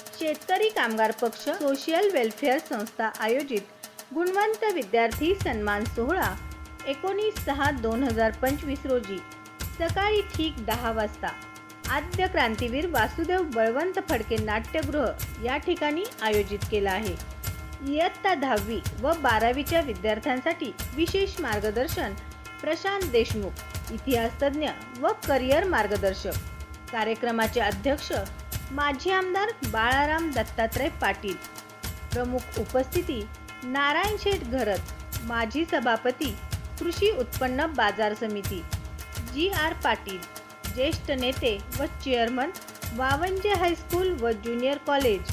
शेतकरी कामगार पक्ष सोशल वेलफेअर संस्था आयोजित गुणवंत विद्यार्थी सन्मान सोहळा एकोणीस सहा दोन हजार पंचवीस रोजी सकाळी ठीक दहा वाजता. आद्य क्रांतीवीर वासुदेव बळवंत फडके नाट्यगृह या ठिकाणी आयोजित केला आहे. इयत्ता दहावी व बारावीच्या विद्यार्थ्यांसाठी विशेष मार्गदर्शन प्रशांत देशमुख इतिहासतज्ञ व करिअर मार्गदर्शक. कार्यक्रमाचे अध्यक्ष माजी आमदार बाळाराम दत्तात्रय पाटील. प्रमुख उपस्थिती नारायण शेठ घरत माजी सभापती कृषी उत्पन्न बाजार समिती जी आर पाटील ज्येष्ठ नेते व चेअरमन वावंजे हायस्कूल व ज्युनियर कॉलेज.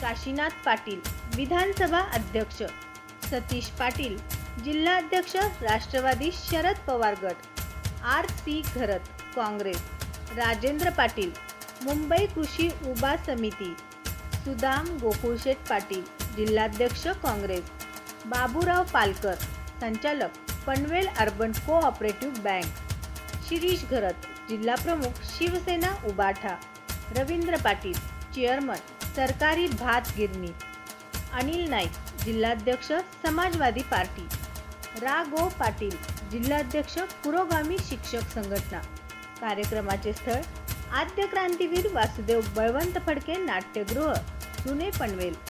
काशीनाथ पाटील विधानसभा अध्यक्ष. सतीश पाटील जिल्हाध्यक्ष राष्ट्रवादी शरद पवार गट. R C Gharat Congress. Rajendra Patil Mumbai कृषी उभा समिती सुदाम गोकुळशेठ पाटील जिल्हाध्यक्ष काँग्रेस बाबूराव पालकर संचालक Panvel urban cooperative bank Shirish Gharat जिल्हाप्रमुख शिवसेना उबाठा रवींद्र पाटील चेअरमन सरकारी भात गिरणी अनिल नाईक जिल्हाध्यक्ष समाजवादी पार्टी रा गो पाटील जिल्हाध्यक्ष पुरोगामी शिक्षक संघटना. कार्यक्रमाचे स्थळ आद्य क्रांतीवीर वासुदेव बळवंत फडके नाट्यगृह जुने पनवेल.